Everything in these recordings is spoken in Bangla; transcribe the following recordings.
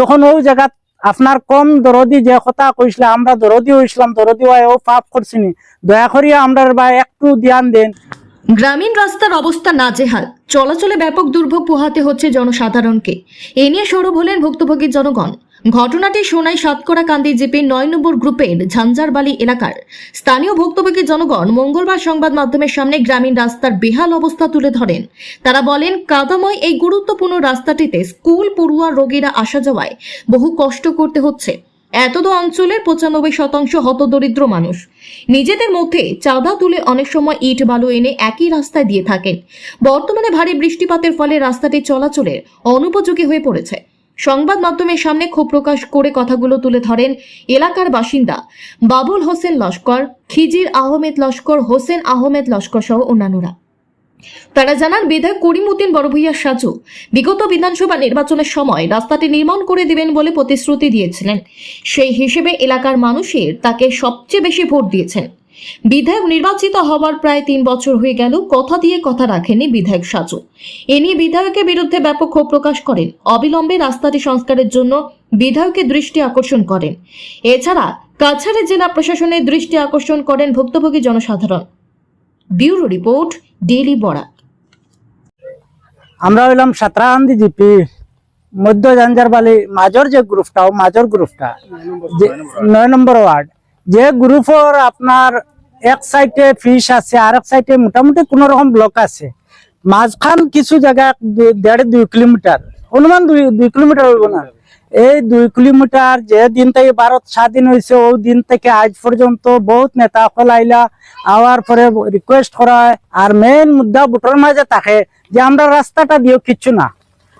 তখন ওই জায়গা আপনার কম দরদি যে কথা কইসলে, আমরা দরদি হইছিলাম দরদি হয় ও পাপ করছিনি। দয়া করিয়া আমরা বা একটু ধ্যান দেন। গ্রামীণ রাস্তার অবস্থা নাজেহাল। চলাচলে ব্যাপক দুর্ভোগ পোহাতে হচ্ছে জনসাধারণকে। এ নিয়ে সরব হলেন ভুক্তভোগীর জনগণ। ঘটনাটি সোনাই সাতকরা কান্দি জিপির নয় নম্বর গ্রুপের ঝাঞ্ঝারবালি এলাকার। স্থানীয় ভুক্তভোগী জনগণ মঙ্গলবার সংবাদ মাধ্যমের সামনে গ্রামীণ রাস্তার বেহাল অবস্থা তুলে ধরেন। তারা বলেন, কাদাময় এই গুরুত্বপূর্ণ রাস্তাটিতে স্কুল, পড়ুয়া রোগীরা আসা যাওয়ায় বহু কষ্ট করতে হচ্ছে। এতদ অঞ্চলের পঁচানব্বই শতাংশ হতদরিদ্র মানুষ। নিজেদের মধ্যে চাঁদা তুলে অনেক সময় ইট, বালু এনে একই রাস্তায় দিয়ে থাকেন। বর্তমানে ভারী বৃষ্টিপাতের ফলে রাস্তাটি চলাচলের অনুপযোগী হয়ে পড়েছে। সংবাদ মাধ্যমের সামনে ক্ষোভ প্রকাশ করে কথাগুলো তুলে ধরেন এলাকার বাসিন্দা বাবুল হোসেন লস্কর, খিজির আহমেদ লস্কর, হোসেন আহমেদ লস্কর সহ অন্যান্যরা। তারা জানান, বিধায়ক করিমউদ্দিন বড়ভূইয়া সাজু বিগত বিধানসভা নির্বাচনের সময় রাস্তাটি নির্মাণ করে দিবেন বলে প্রতিশ্রুতি দিয়েছিলেন। সেই হিসেবে এলাকার মানুষের তাকে সবচেয়ে বেশি ভোট দিয়েছেন। বিধায়ক নির্বাচিত হওয়ার প্রায় তিন বছর হয়ে গেল, কথা দিয়ে কথা রাখেনি বিধায়ক সাজু। এ নিয়ে বিধায়কের বিরুদ্ধে ব্যাপক ক্ষোভ প্রকাশ করেন। অবিলম্বে রাস্তাটি সংস্কারের জন্য বিধায়কের দৃষ্টি আকর্ষণ করেন। এছাড়া কাছাড়ের জেলা প্রশাসনের দৃষ্টি আকর্ষণ করেন ভুক্তভোগী জনসাধারণ। ব্যুরো রিপোর্ট, ডেইলি বড়া আমরা হইলাম সাতরাহান্দি জিপি, মধ্য জাঞ্জারবালি মাজর যে গ্রুপটা, ও মাজর গ্রুপটা নয় নম্বর ওয়ার্ড, যে গ্রুপর আপনার এক সাইডে ফিস আছে আর এক সাইডে মোটামুটি কোন রকম ব্লক আছে। মাঝখান কিছু জায়গা দেড় দুই কিলোমিটার। অনুমান দুই দুই কিলোমিটার হইব না। এই দুই কিলোমিটার যে দিন থেকে ভারত স্বাধীন হয়েছে ওই দিন থেকে আজ পর্যন্ত বহুত নেতা সকল আইলা আওয়ার পরে রিকোয়েস্ট করা হয়। আর মেইন মুদ্দা বুটোর মাঝে থাকে যে, আমরা রাস্তাটা দিও, কিচ্ছু না।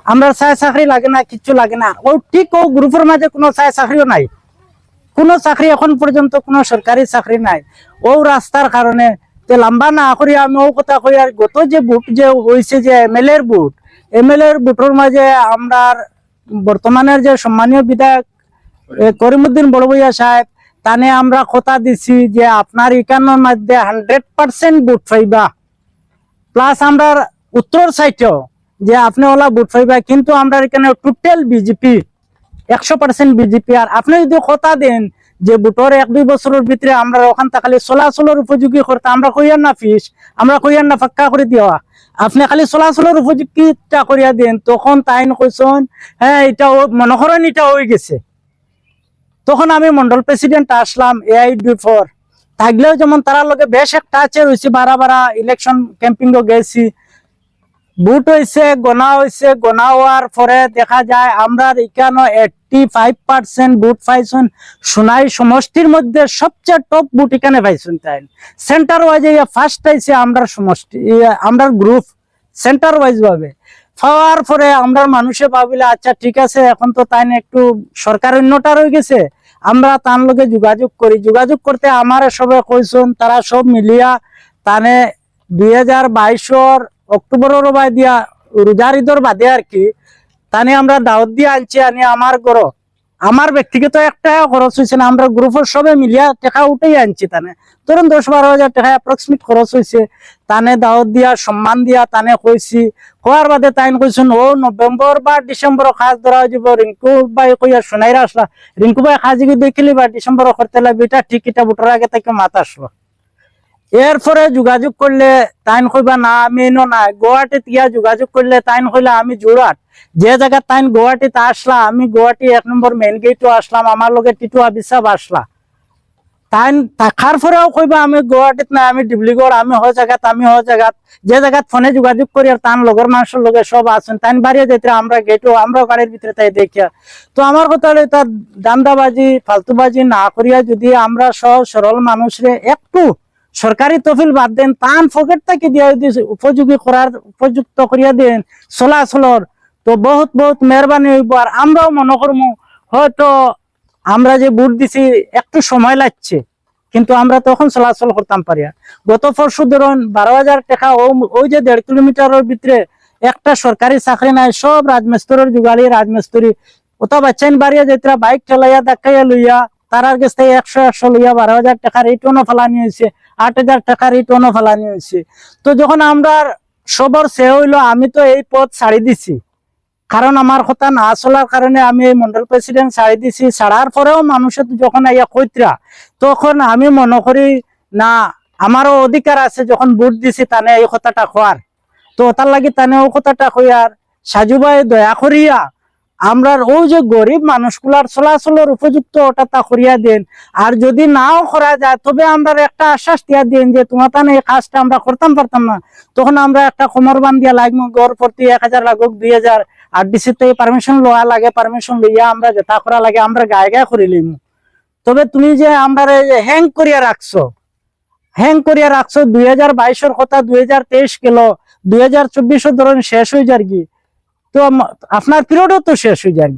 আমরা চায় চাকরি লাগে না, কিচ্ছু লাগে না। ও ঠিক ও গ্রুপের মাঝে কোনো চায় চাকরিও নাই। কোনো চাকরি এখন পর্যন্ত কোনো সরকারি চাকরি নাই। ও রাস্তার কারণে তে লম্বা না করি আমি ও কথা কই আর গত যে বুট যে হয়েছে যে এমএলএ এর বুট এমএলএ এর বুটের মাঝে আমরা বর্তমানের যে সম্মানীয় বিধায়ক করিমুদ্দিন বড়বইয়া সাহেব তানে আমরা কথা দিছি যে আপনার ইকানোর মধ্যে হান্ড্রেড পার্সেন্ট বুট পাইবা। প্লাস আমরা উত্তর সাইডেও যে আপনি ওলা বুট পাইবা, কিন্তু আমরা এখানে টোটাল বিজেপি একশো পার্সেন্ট বিজেপি আর আপনি যদি কথা দেন যে বুটোর এক দুই বছরের ভিতরে আমরা ওখান খালি চলাচলের উপযোগী করতে, আমরা কইয়ার না ফিস, আমরা কইয়ার না ফাক্কা করে দেওয়া। আপনি খালি চলাচলের উপযোগীটা করিয়া দেন, তখন তাই কইসন হ্যাঁ এটা মনে করেন এটা হয়ে গেছে। তখন আমি মন্ডল প্রেসিডেন্ট আসলাম এআই ডি ফোর থাকলেও যেমন তারা লগে বেশ একটা আছে রয়েছে বারা বারা ইলেকশন ক্যাম্পিং গেছি। বুট হয়েছে গোনা হয়েছে গোনা হওয়ার পরে দেখা যায়। আমরা এখানে এইটটি ফাইভ পার্সেন্ট বুট পাইছেন সোনাই সমষ্টির মধ্যে সবচেয়ে টপ বুট এখানে পাইছেন তাই সেন্টার ওয়াইজ ফার্স্ট আইছে আমরা সমষ্টি আমরা গ্রুপ সেন্টার ওয়াইজ ভাবে পাওয়ার পরে আমরা মানুষে ভাবিলে আচ্ছা ঠিক আছে, এখন তো তাই একটু সরকার অন্যটা রয়ে গেছে। আমরা তার লগে যোগাযোগ করি। যোগাযোগ করতে আমার সবে কইসন তারা সব মিলিয়া তানে দুই হাজার বাইশর অক্টোবরের বাই দিয়া, রোজার ঈদর বাদে আর কি, তানে আমরা দাওয়াত দিয়ে আনছি, আনি আমার গড় আমার ব্যক্তিগত একটা খরচ হয়েছে না, আমরা গ্রুপের সবে মিলিয়া টাকা উঠেই আনছি তানে। ধরুন দশ বারো হাজার টাকা অ্যাপ্রক্সিমেট খরচ হয়েছে তানে দাওয়াত দিয়া, সম্মান দিয়া তানে কইছি। কোয়ার বাদে তাইন কইছেন ও নভেম্বর বা ডিসেম্বর খাস ধরা যাব। রিঙ্কু বাই কইয়া শোনাইরা আসলা। রিঙ্কু ভাই খাজি দেখিলি বা ডিসেম্বর করতে লাগবে, এটা ঠিক, এটা বুটার আগে থেকে মাত আসলো। এরপরে যোগাযোগ করলে তাইন কইবা, না, আমি এনো না গুয়াহাটিত গিয়া যোগাযোগ করলে তাইন কইলা, আমি জোড়াট যে জায়গা তাইন গুয়াহাটিতে আসলা, আমি গুয়াহাটি এক নম্বর মেইন গেটও আসলাম, আমার লগে টিটু আবিসাব আসলা। তাইন থাকার পরেও কইবা, আমি গুয়াহাটিত না আমি ডিব্লিগড় আমি হ জায়গাত, আমি হ জায়গাত। যে জায়গাত ফোনে যোগাযোগ করি আর তান লগর মানুষের লগে সব আছেন, তাইন বাড়িয়ে যেতে আমরা গেটও আমরা গাড়ির ভিতরে তাই দেখিয়া। তো আমার কথা হলো তার দান্দাবাজি, ফালতুবাজি না করিয়া যদি আমরা সহজ সরল মানুষরে একটু সরকারি তফিল বাদ দেন, তান পকেট থেকে দিয়া উপযোগী করার, উপযুক্ত করিয়া দেন চলাচলর তো বহুত বহুত মেহরবানি হইব আর আমরাও মনে করব হয়তো আমরা যে বুট দিছি, একটু সময় লাগছে, কিন্তু আমরা তখন চলাচল করতাম পারি। গত পরশু ধরুন বারো হাজার টাকা ওই যে দেড় কিলোমিটারের ভিতরে একটা সরকারি চাকরি নাই, সব রাজমিস্ত্রির যুগালি, রাজমিস্ত্রি ওটা বাচ্চাইন বাড়িয়া যেটা বাইক ঠেলাইয়া দেখাইয়া লইয়া কাছ থেকে একশো একশো লইয়া বারো হাজার টাকা রিটার্নও ফেলানি হয়েছে আট হাজার টাকা রিটার্নও ফেলানি হয়েছে তো যখন আমরা সবর সে হইল, আমি তো এই পথ ছাড়ি দিছি। কারণ আমার কথা না চলার কারণে আমি এই মন্ডল প্রেসিডেন্ট ছাড়ি দিছি। ছাড়ার পরেও মানুষের যখন আইয়া কইত্রা তখন আমি মনে করি, না, আমারও অধিকার আছে যখন ভোট দিছি তানে এই কথাটা খোয়ার তো তার লাগি তানে ও কথাটা কইয়ার, সাজু ভাই, দয়া করিয়া আমরা ও যে গরিব মানুষগুলার চলাচলের উপযুক্ত ওটা তা করিয়া দেন। আর যদি নাও করা যায়, তবে আমরা একটা আশ্বাস দিয়া দিন যে তোমার এই কাজটা আমরা করতাম পারতাম না। তখন আমরা একটা কোমর বান দিয়া লাগবো গড় প্রতি এক হাজার লাগুক, দুই হাজার। আর ডিসি থেকে পারমিশন লওয়া লাগে পারমিশন লইয়া আমরা যেটা করা লাগে, আমরা গায়ে গায়ে করে লইমু। তবে তুমি যে আমরা হ্যাং করিয়া রাখছো হ্যাং করিয়া রাখছো, দুই হাজার বাইশের কথা দুই হাজার তেইশ গেল, দুই হাজার চব্বিশের ধরুন শেষ হয়ে যার কি তো আপনার পিরিয়ডও তো শেষ হয়ে যায়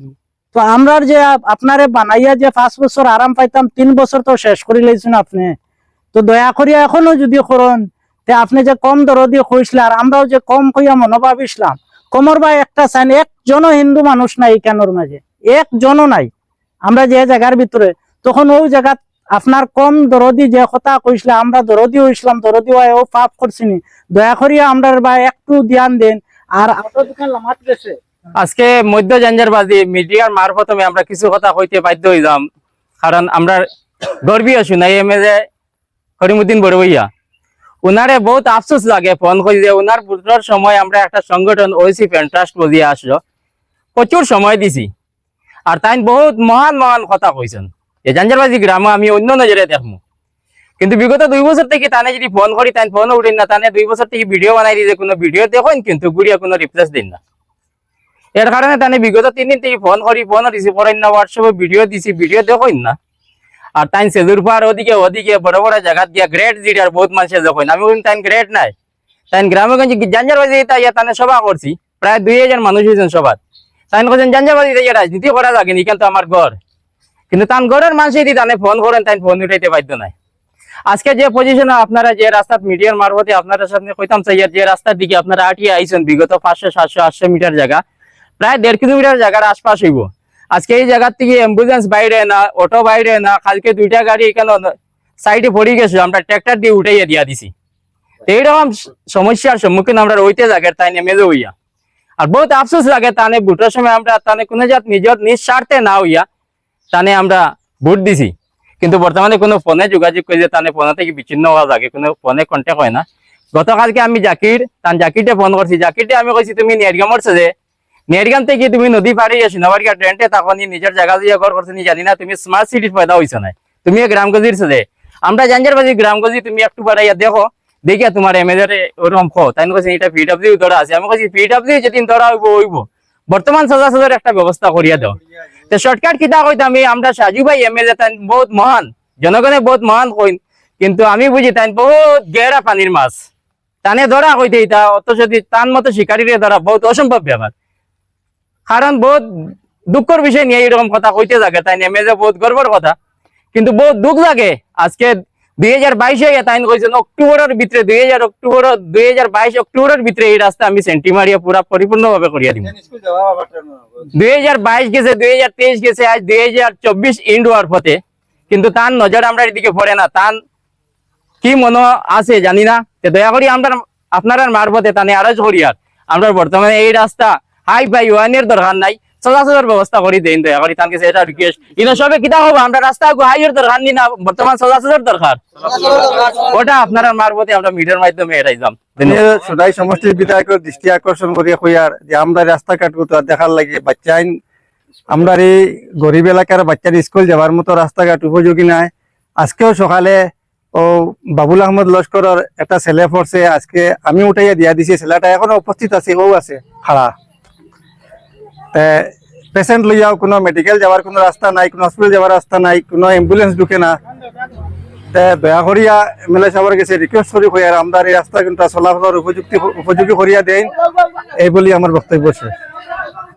তো আমরা যে আপনারে বানাইয়া যে পাঁচ বছর আরাম পাইতাম, তিন বছর তো শেষ করে লাইছেন আপনি। তো দয়া করিয়া এখনও যদি করুন, তে আপনি যে কম দরদি কইসলে আর আমরাও যে কম কইয়া মনোভাব ইসলাম কমর বা একটা চাইন একজনও হিন্দু মানুষ নাই কেনর মাঝে। একজনও নাই। আমরা যে জায়গার ভিতরে, তখন ওই জায়গা আপনার কম দরদি যে কথা কইসলে আমরা দরদি হইছিলাম, দরদি হয় ও পাপ করছিনি। দয়া করিয়া আমরা বা একটু ধ্যান দেন। আজকে মধ্য জাঞ্জারবাজি মিডিয়ার মারফতমে আমরা কিছু কথা কইতে বাধ্য হইলাম। কারণ আমরা গর্বী আছো না এম এ করিমুদ্দিন বড়বইয়া উনারে বহুত আফসোস লাগে, ফোন করি যে উনার পুত্রর সময় আমরা একটা সংগঠন ওইসি ট্রাস্ট বজিয়ে আসলো। প্রচুর সময় দিছি। আর তাই বহুত মহান মহান কথা কইছেন। এই জাঞ্জারবাজি গ্রামে আমি অন্য নজরে দেখব কিন্তু বিগত দুই বছর থেকে তানে যদি ফোন করি তাই ফোন উঠেন না। তানে দুই বছর থেকে ভিডিও বানাই দিয়েছে কোনো ভিডিও দেখেন কিন্তু গুড়িয়া কোনো রিপ্লেস দিন না। এর কারণে তানে বিগত তিন দিন থেকে ফোন করি ফোন রিসিভ করেন না হোয়াটসঅ্যাপে ভিডিও দিছি ভিডিও দেখেন না। আর তাই সেজুর পার ওদিকে ওদিকে, বড় বড় জায়গা দিয়া গ্রেট জিডার বহুত মানুষের দেখেন আমি বলি তাই গ্রেট নাই। তাই গ্রামেগঞ্জে জাঞ্জারবাজি ইয়া তানে সভা করছি। প্রায় দুই হাজার মানুষ হয়েছেন সবার তাই কোথায় জাঞ্জারবাজি ইয়া রাজনীতি করা লাগে নি কিন্তু আমার ঘর কিন্তু তান ঘরের মানুষ যদি তানে ফোন করেন তাই ফোন উঠাইতে বাধ্য নাই। আজকে যে পজিশনে আপনারা যে রাস্তা মিডিয়ার মারফতে আপনারা সামনে কইতাম চাইয়ার যে রাস্তার দিকে আপনারা আটিয়ে আইছেন, বিগত পাঁচশো, সাতশো, আটশো মিটার জায়গা, প্রায় দেড় কিলোমিটার জায়গার আশপাশ হইব। আজকে এই জায়গার থেকে অ্যাম্বুলেন্স বাইরে না অটো বাইরে না, কালকে দুইটা গাড়ি এখানে সাইডে পড়ে গেছে, আমরা ট্র্যাক্টর দিয়ে উঠাইয়া দিয়া দিছি। তো এইরকম সমস্যার সম্মুখীন আমরা রইতে জাগে তাই নেমে হইয়া আর বহুত আফসোস লাগে, তানে ভোটের সময় আমরা তানে কোনো জাত নিজের নিঃস্বার্থে না হইয়া তানে আমরা ভোট দিছি। কিন্তু বর্তমানে কোনো ফোনে যোগাযোগ করে তানে ফোনে থেকে বিচ্ছিন্ন হওয়া লাগে কোনো ফোনে কন্ট্যাক্ট হয় না। গতকালকে আমি জাকির তান জাকিরটে ফোন করছি জাকিরটে আমি কইছি তুমি নেটগামর যে? নেটগাম থেকে তুমি নদী পাড়ি আসি নবারিকা ট্রেনটে তখন নিজের জায়গা দিয়ে ঘর করছে জানি না তুমি স্মার্ট সিটির পয়দা হইছো না তুমি গ্রামগঞ্জির যে আমরা জানজার জাঞ্জারবাজি গ্রামগঞ্জি তুমি একটু বাড়াইয়া দেখো। দেখিয়া তোমার এমএলএ ওরকম খো তাই কইছে এটা পিডব্লিউ ধরা আছে। আমি কইছি পিডব্লিউ যেদিন ধরা হইব হইব বর্তমান সাজা সাজার একটা ব্যবস্থা করিয়া দাও। তো শর্টকাট কিতা কইতাম আমি আমরা সাজু ভাই এমএলএ তাই বহুত মহান। জনগণে বহুত মহান কইন। কিন্তু আমি বুঝি তাই বহুত গেরা পানির মাছ। টানে ধরা কইতে এটা অত যদি টান মতো শিকারীরে ধরা বহুত অসম্ভব ব্যাপার কারণ বহুত দুঃখর বিষয় নিয়ে এরকম কথা কইতে থাকে তাই নেমে যে বহুত গর্বর কথা। কিন্তু বহুত দুঃখ লাগে আজকে দুই হাজার বাইশে তাই কইছেন অক্টোবরের ভিতরে দুই হাজার অক্টোবর দুই হাজার বাইশ অক্টোবরের ভিতরে এই রাস্তা আমি সেন্টিমারিয়া পুরা পরিপূর্ণ করিয়া দিব দুই হাজার বাইশ গেছে দুই হাজার তেইশ গেছে আজ দুই হাজার চব্বিশ ইন্ড হওয়ার পথে। কিন্তু তার নজর আমরা এদিকে পড়ে না তার কি মনে আছে জানি না। দয়া করি আমরা আপনার মারফতে তানে আরজ করি আর আমরা বর্তমানে এই রাস্তা হাই ফাই ওয়ানের দরকার নাই। চলাচলের ব্যবস্থা করি দেন দয়া করি তানকে সেটা রিকোয়েস্ট ইনো সবে কিতা হবে, আমরা রাস্তা হাইয়ের দরকার নি না বর্তমান চলাচলের দরকার ওটা আপনার মারফতে আমরা মিডিয়ার মাধ্যমে এটাই যাম। সদাই সমষ্টির বিধায়কের দৃষ্টি আকর্ষণ করিয়া কইয়ার যে আমরা রাস্তাঘাট তো দেখার লাগে, বাচ্চা আইন, আমরা এই গরিব এলাকার বাচ্চার স্কুল যাবার মতো রাস্তাঘাট উপযোগী নাই। আজকেও সকালে ও বাবুল আহমদ লস্করের একটা ছেলে পড়ছে আজকে আমি উঠাইয়া দিয়া দিছি, ছেলেটা এখনও উপস্থিত আছে ও আছে খাড়া পেশেন্ট লইয়াও কোনো মেডিকেল যাওয়ার কোনো রাস্তা নাই, কোনো হসপিটাল যাওয়ার রাস্তা নাই, কোনো অ্যাম্বুলেন্স ঢুকে না। দয়া করিয়া এমএলএ সাহেবের কাছে রিকোয়েস্ট করি আর আমরা এই রাস্তা কিন্তু চলাচলের উপযুক্তি, উপযোগী করিয়া দেন এই বলি আমার বক্তব্য শেষ।